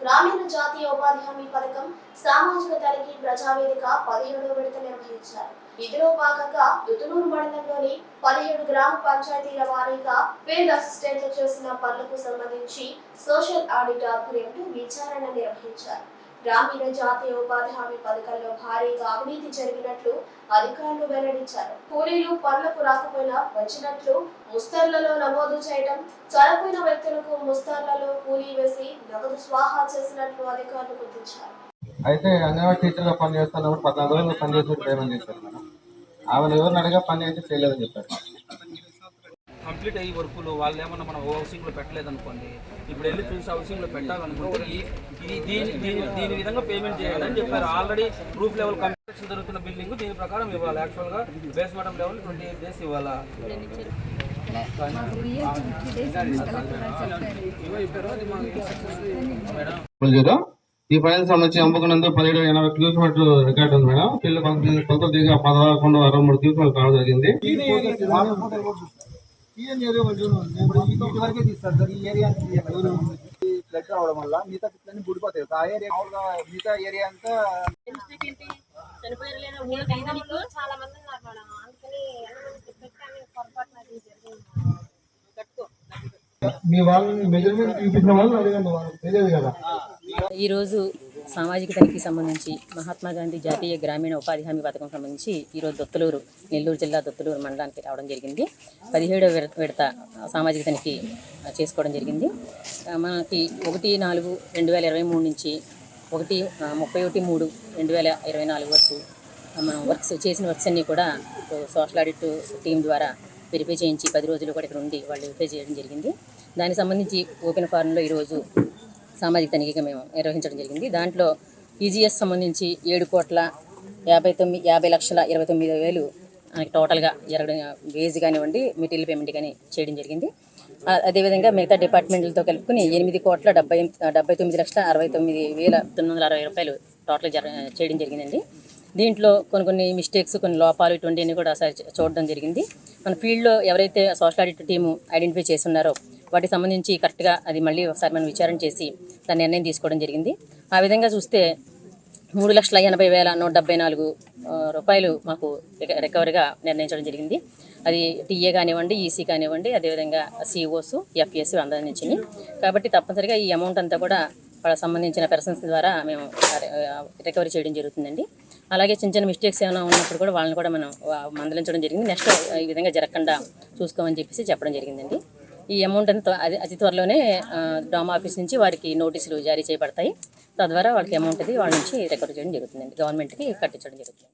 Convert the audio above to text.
గ్రామీణ జాతీయ ఉపాధి హామీ పథకం సామాజిక తనిఖీ ప్రజావేదిక పదిహేడో విడత నిర్వహించారు. ఇందులో భాగంగా దుతునూరు మండలంలోని పదిహేడు గ్రామ పంచాయతీల వారీగా ఫీల్డ్ అసిస్టెంట్లు చేసిన పనులకు సంబంధించి సోషల్ ఆడిట్ ఆధ్వర్యంలో విచారణ నిర్వహించారు. గ్రామీణ జాతీయ ఉపాధి హామీ పథకంలో భారీగా అవినీతి జరిగినట్లు అధికారులు వెల్లడించారు. కూలీలు పనులకు రాకపోయినా వచ్చినట్లు ముస్తర్లలో నమోదు చేయడం చనిపోయిన వ్యక్తులకు ముస్తర్లలో కూలీ వేసి నగదు స్వాహా చేసినట్లు అధికారులు గుర్తించారు. అయితే అంగన్వాడీ టీచర్గా పనిచేస్తున్నప్పుడు పద్నాలుగు రోజులు పనిచేసి పేమెంట్ చేశారు మేడం? ఆమె ఎవరిని అడిగా పని అయితే చేయలేదని చెప్పారు. కంప్లీట్ అయ్యే వర్కులు వాళ్ళు ఏమన్నా మనం హౌసింగ్లో పెట్టలేదనుకోండి ఇప్పుడు వెళ్ళి చూసి హౌసింగ్లో పెట్టాలనుకుంటే ఈ దీని దీని దీని విధంగా పేమెంట్ చేయాలని చెప్పారు. ఆల్రెడీ ప్రూఫ్ లెవెల్ కన్స్ట్రక్షన్ జరుగుతున్న బిల్డింగ్ దీని ప్రకారం ఇవ్వాలి. యాక్చువల్గా basement level twenty eight days ఇవ్వాలా? జీరో ఈ ఫైల్ సంబంధించి అమ్ముకున్నందుకు పదిహేడు ఎనభై క్యూస్ రికార్డు ఉంది మేడం. పిల్లలు కొంత కొలతలు దిగా పదకొండు అరవై మూడు కిలోమీటర్లు కావడం జరిగింది. తీస్తారు సార్. ఈ ఏరియా ఫ్లడ్ రావడం వల్ల మిగతా ఆ ఏరియా మామూలుగా మిగతా ఏరియా అంతా చాలా మంది ఉన్నారు మేడం. అందుకని మీ వాళ్ళని మెజర్మెంట్ చూపించిన వాళ్ళు తెలియదు కదా. ఈరోజు సామాజిక తనిఖీ సంబంధించి మహాత్మా గాంధీ జాతీయ గ్రామీణ ఉపాధి హామీ పథకం సంబంధించి ఈరోజు దొత్తులూరు నెల్లూరు జిల్లా దొత్తులూరు మండలానికి రావడం జరిగింది. పదిహేడవ విడత సామాజిక తనిఖీ చేసుకోవడం జరిగింది. మనకి ఒకటి నాలుగు రెండు వేల ఇరవై మూడు నుంచి ఒకటి ముప్పై ఒకటి మూడు రెండు వేల ఇరవై నాలుగు వరకు మనం వర్క్స్ చేసిన వర్క్స్ అన్నీ కూడా సోషల్ ఆడిట్ టీం ద్వారా వెరిఫై చేయించి పది రోజులు కూడా ఇక్కడ ఉండి వాళ్ళు వెరిఫై చేయడం జరిగింది. దానికి సంబంధించి ఓపెన్ ఫారంలో ఈరోజు సామాజిక తనిఖీగా మేము నిర్వహించడం జరిగింది. దాంట్లో ఈజీఎస్ సంబంధించి ఏడు కోట్ల యాభై తొమ్మిది యాభై లక్షల ఇరవై తొమ్మిది వేలు మనకి టోటల్గా జరగడం వేజ్ కానివ్వండి మెటీరియల్ పేమెంట్ కానీ చేయడం జరిగింది. అదేవిధంగా మిగతా డిపార్ట్మెంట్లతో కలుపుకుని ఎనిమిది కోట్ల డెబ్బై డెబ్బై తొమ్మిది లక్షల అరవై తొమ్మిది వేల తొమ్మిది వందల అరవై రూపాయలు టోటల్ జర చేయడం జరిగిందండి. దీంట్లో కొన్ని కొన్ని మిస్టేక్స్ కొన్ని లోపాలు ఇటువంటివన్నీ కూడా ఒకసారి చూడడం జరిగింది. మన ఫీల్డ్లో ఎవరైతే సోషల్ ఆడిట్ టీము ఐడెంటిఫై చేస్తున్నారో వాటికి సంబంధించి కరెక్ట్గా అది మళ్ళీ ఒకసారి మనం విచారణ చేసి దాని నిర్ణయం తీసుకోవడం జరిగింది. ఆ విధంగా చూస్తే మూడు లక్షల ఎనభై వేల నూట డెబ్బై నాలుగు రూపాయలు మాకు రిక- రికవరీగా నిర్ణయించడం జరిగింది. అది టీఏ కానివ్వండి ఈసీ కానివ్వండి అదేవిధంగా సిఓస్ ఎఫ్ఎస్ అందించింది. కాబట్టి తప్పనిసరిగా ఈ అమౌంట్ అంతా కూడా వాళ్ళకి సంబంధించిన పర్సన్స్ ద్వారా మేము రికవరీ చేయడం జరుగుతుందండి. అలాగే చిన్న చిన్న మిస్టేక్స్ ఏమైనా ఉన్నప్పుడు కూడా వాళ్ళని కూడా మనం మందలించడం జరిగింది. నెక్స్ట్ ఈ విధంగా జరగకుండా చూసుకోమని చెప్పేసి చెప్పడం జరిగిందండి. ఈ అమౌంట్ అంతా అతి త్వరలోనే డామ్ ఆఫీస్ నుంచి వారికి నోటీసులు జారీ చేయబడతాయి. తద్వారా వాళ్ళకి అమౌంట్ అది వాళ్ళ నుంచి రికవర్ చేయడం జరుగుతుందండి. గవర్నమెంట్కి కట్టించడం జరుగుతుంది.